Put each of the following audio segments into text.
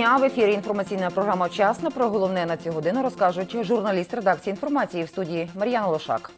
Дня в ефірі. Інформаційна програма «Вчасно». Про головне на цю годину розкажуть журналіст редакції інформації в студії Мар'яна Лошак.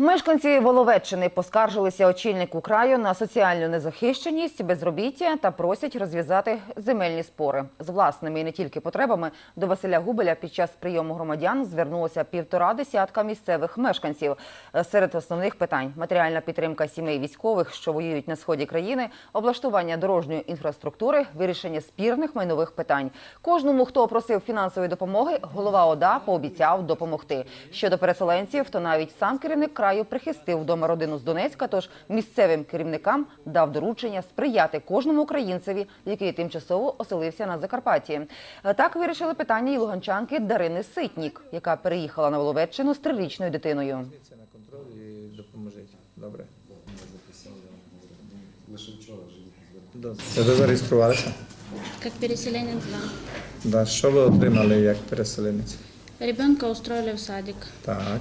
Мешканці Воловеччини поскаржилися очільнику краю на соціальну незахищеність, безробіття та просять розв'язати земельні спори. З власними і не тільки потребами до Василя Губеля під час прийому громадян звернулося півтора десятка місцевих мешканців. Серед основних питань матеріальна підтримка сімей військових, що воюють на сході країни, облаштування дорожньої інфраструктури, вирішення спірних майнових питань. Кожному, хто просив фінансової допомоги, голова ОДА пообіцяв допомогти. Щодо переселенців, то навіть сам керівник краю прихистив вдома родину з Донецька. Тож місцевим керівникам дав доручення сприяти кожному українцеві, який тимчасово оселився на Закарпатті. Е, Так вирішили питання і луганчанки Дарини Ситнік, яка переїхала на Воловеччину з трирічною дитиною. Це на контроль і допоможіть. Добре. Лише вчора. Ви зареєструвалися? Как переселенец, да. Да. Що ви отримали як переселенець? Ребенка устроили в садик. Так.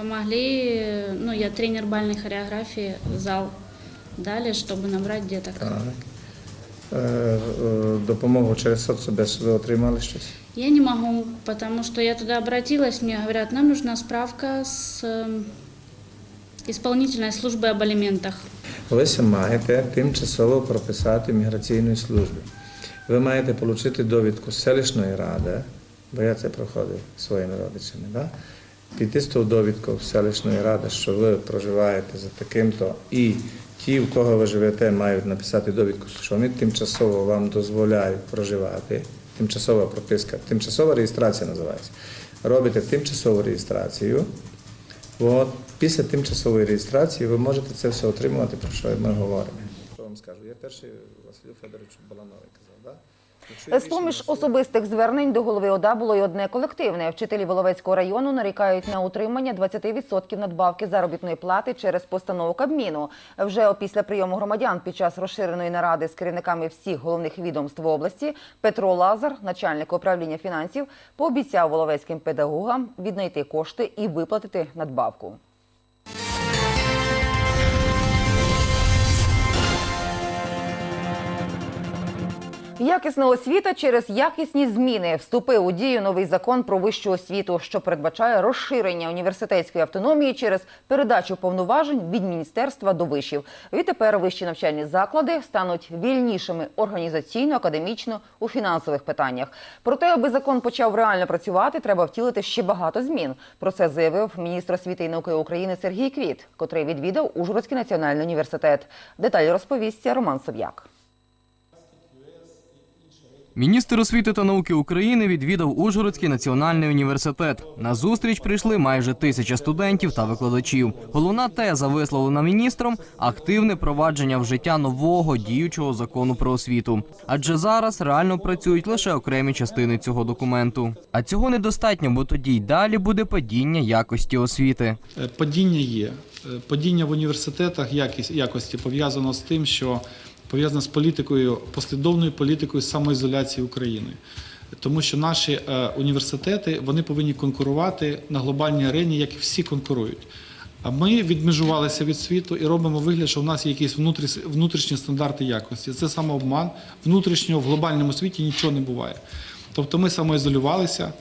Помогли, э, ну, я тренер бальной хореографии, зал дали, чтобы набрать деток. так. Е, е, допомогу через соцсобес ви отримали щось? Я не могу, потому что я туда обратилась, мне говорят, нам нужна справка с э, исполнительной службы об алиментах. Ви се маєте тимчасово прописати в міграційній службі. Ви маєте отримати довідку з селищної ради, бо я це проходив зі своїми родичами. Да? Піти з тою довідкою селищної ради, що ви проживаєте за таким-то, і ті, в кого ви живете, мають написати довідку, що вони тимчасово вам дозволяють проживати. Тимчасова прописка, тимчасова реєстрація називається. Робите тимчасову реєстрацію. От, після тимчасової реєстрації ви можете це все отримувати, про що ми говоримо. Що вам скажу? Я перший Василю Федоровичу Баланові казав, да? Є З поміж особистих звернень до голови ОДА було й одне колективне. Вчителі Воловецького району нарікають на утримання 20% надбавки заробітної плати через постанову Кабміну. Вже опісля прийому громадян під час розширеної наради з керівниками всіх головних відомств області Петро Лазар, начальник управління фінансів, пообіцяв воловецьким педагогам віднайти кошти і виплатити надбавку. Якісна освіта через якісні зміни вступив у дію новий закон про вищу освіту, що передбачає розширення університетської автономії через передачу повноважень від міністерства до вишів. Відтепер вищі навчальні заклади стануть вільнішими організаційно, академічно у фінансових питаннях. Проте, аби закон почав реально працювати, треба втілити ще багато змін. Про це заявив міністр освіти і науки України Сергій Квіт, котрий відвідав Ужгородський національний університет. Деталі розповістя Роман Сов'як. Міністр освіти та науки України відвідав Ужгородський національний університет. На зустріч прийшли майже тисяча студентів та викладачів. Головна теза, висловлена міністром, активне провадження в життя нового діючого закону про освіту. Адже зараз реально працюють лише окремі частини цього документу. А цього недостатньо, бо тоді й далі буде падіння якості освіти. Е, Падіння є. Е, Падіння в університетах якість, якості пов'язано з тим, що пов'язано з політикою, послідовною політикою самоізоляції України. Тому що наші е, університети вони повинні конкурувати на глобальній арені, як і всі конкурують. А ми відмежувалися від світу і робимо вигляд, що в нас є якісь внутрі- внутрішні стандарти якості. Це самообман. Внутрішнього в глобальному світі нічого не буває. Тобто ми самоізолювалися,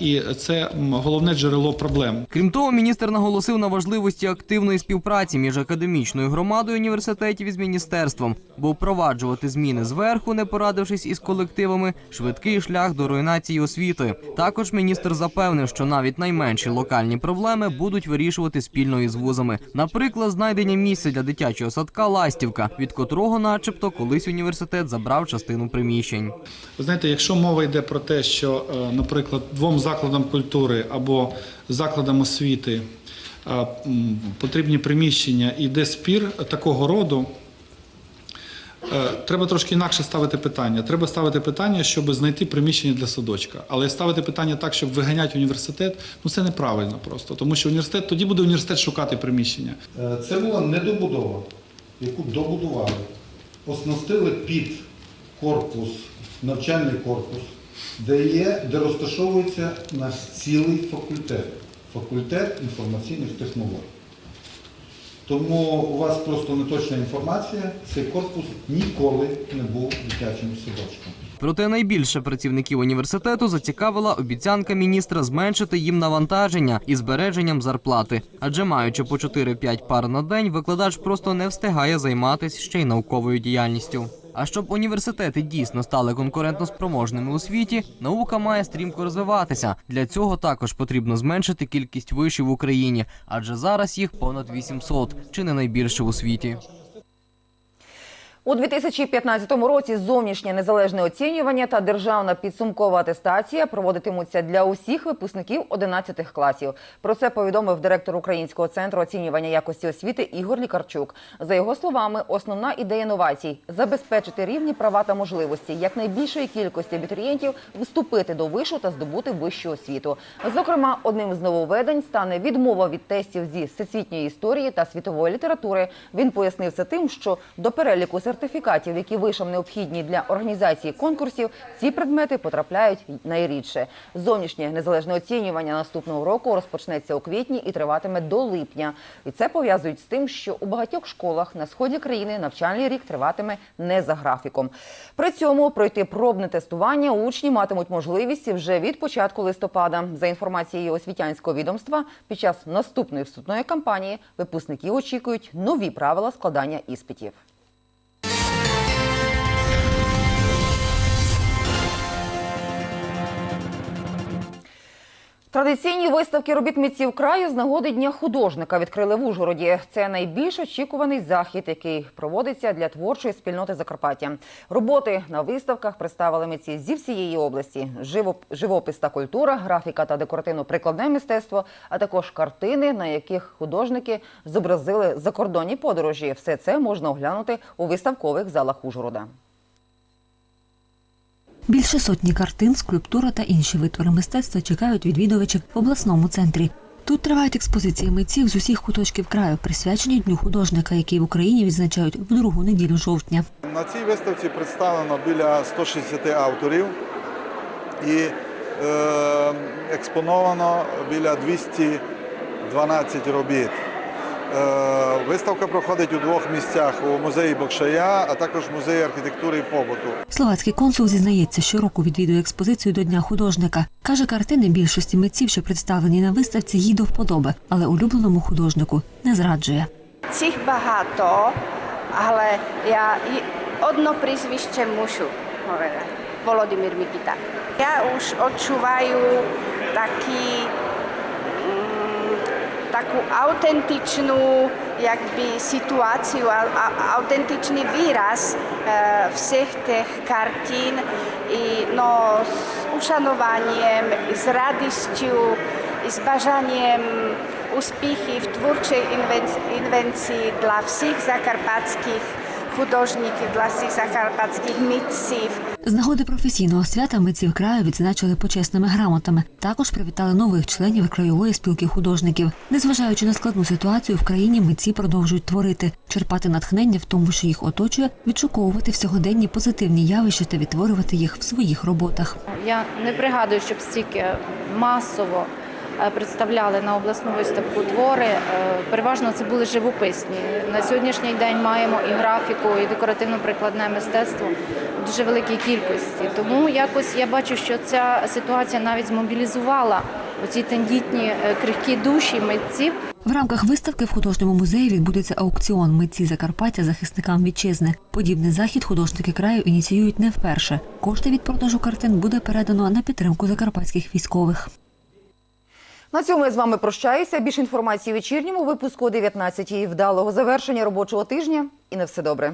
і це головне джерело проблем. Крім того, міністр наголосив на важливості активної співпраці між академічною громадою університетів із міністерством, бо впроваджувати зміни зверху, не порадившись із колективами, швидкий шлях до руйнації освіти. Також міністр запевнив, що навіть найменші локальні проблеми будуть вирішувати спільно із вузами. Наприклад, знайдення місця для дитячого садка Ластівка, від котрого, начебто, колись університет забрав частину приміщень. Ви знаєте, якщо мова йде про те, що, е, наприклад, двом закладам культури або закладам освіти потрібні приміщення і йде спір такого роду, е, треба трошки інакше ставити питання. Треба ставити питання, щоб знайти приміщення для садочка. Але ставити питання так, щоб виганяти університет, ну це неправильно просто. Тому що університет тоді буде університет шукати приміщення. Е, Це була недобудова, яку добудували. Оснастили під корпус, навчальний корпус, де є, де розташовується наш цілий факультет. Факультет інформаційних технологій. Тому у вас просто неточна інформація, цей корпус ніколи не був дитячим садочком. Проте найбільше працівників університету зацікавила обіцянка міністра зменшити їм навантаження і збереженням зарплати. Адже маючи по 4-5 пар на день, викладач просто не встигає займатися ще й науковою діяльністю. А щоб університети дійсно стали конкурентоспроможними у світі, наука має стрімко розвиватися. Для цього також потрібно зменшити кількість вишів в Україні, адже зараз їх понад 800, чи не найбільше у світі. У 2015 році зовнішнє незалежне оцінювання та державна підсумкова атестація проводитимуться для усіх випускників 11 класів. Про це повідомив директор Українського центру оцінювання якості освіти Ігор Лікарчук. За його словами, основна ідея новацій забезпечити рівні права та можливості якнайбільшої кількості абітурієнтів вступити до вишу та здобути вищу освіту. Зокрема, одним з нововведень стане відмова від тестів зі всесвітньої історії та світової літератури. Він пояснив це тим, що до переліку сертифікатів, які вишам необхідні для організації конкурсів, ці предмети потрапляють найрідше. Зовнішнє незалежне оцінювання наступного року розпочнеться у квітні і триватиме до липня. І це пов'язують з тим, що у багатьох школах на сході країни навчальний рік триватиме не за графіком. При цьому пройти пробне тестування учні матимуть можливість вже від початку листопада. За інформацією освітянського відомства, під час наступної вступної кампанії випускників очікують нові правила складання іспитів. Традиційні виставки робіт митців краю з нагоди Дня художника відкрили в Ужгороді. Це найбільш очікуваний захід, який проводиться для творчої спільноти Закарпаття. Роботи на виставках представили митці зі всієї області: живопис та культура, графіка та декоративно-прикладне мистецтво, а також картини, на яких художники зобразили закордонні подорожі. Все це можна оглянути у виставкових залах Ужгорода. Більше сотні картин, скульптура та інші витвори мистецтва чекають відвідувачів в обласному центрі. Тут тривають експозиції митців з усіх куточків краю, присвячені Дню художника, який в Україні відзначають в другу неділю жовтня. На цій виставці представлено біля 160 авторів і е, експоновано біля 212 робіт. Е, виставка проходить у двох місцях у музеї Бокшая, а також музеї архітектури і побуту. Словацький консул зізнається, щороку відвідує експозицію до Дня художника. Каже, картини більшості митців, що представлені на виставці, їй до вподоби, але улюбленому художнику не зраджує. Цих багато, але я одно прізвище мушу говорити. Володимир Микита. Я už odčúvajú taký, mm, takú autentičnú jakby situáciu, a, a, autentičný výraz e, všech těch kartín i no, s ušanovaniem, i s radosťou, i s bažaniem úspěchy v tvůrčej invenci- invencii dla všech zakarpatských художників, для всіх закарпатських митців. З нагоди професійного свята митців краю відзначили почесними грамотами. Також привітали нових членів краєвої спілки художників. Незважаючи на складну ситуацію, в країні митці продовжують творити, черпати натхнення в тому, що їх оточує, відшуковувати в сьогоденні позитивні явища та відтворювати їх в своїх роботах. Я не пригадую, щоб стільки масово представляли на обласну виставку твори. Е, Переважно це були живописні. На сьогоднішній день маємо і графіку, і декоративно-прикладне мистецтво в дуже великій кількості. Тому якось я бачу, що ця ситуація навіть змобілізувала оці тендітні е, крихкі душі митців. В рамках виставки в художньому музеї відбудеться аукціон митці Закарпаття захисникам вітчизни. Подібний захід художники краю ініціюють не вперше. Кошти від продажу картин буде передано на підтримку закарпатських військових. На цьому я з вами прощаюся. Більше інформації в вечірньому випуску о 19-й. Вдалого завершення робочого тижня і на все добре.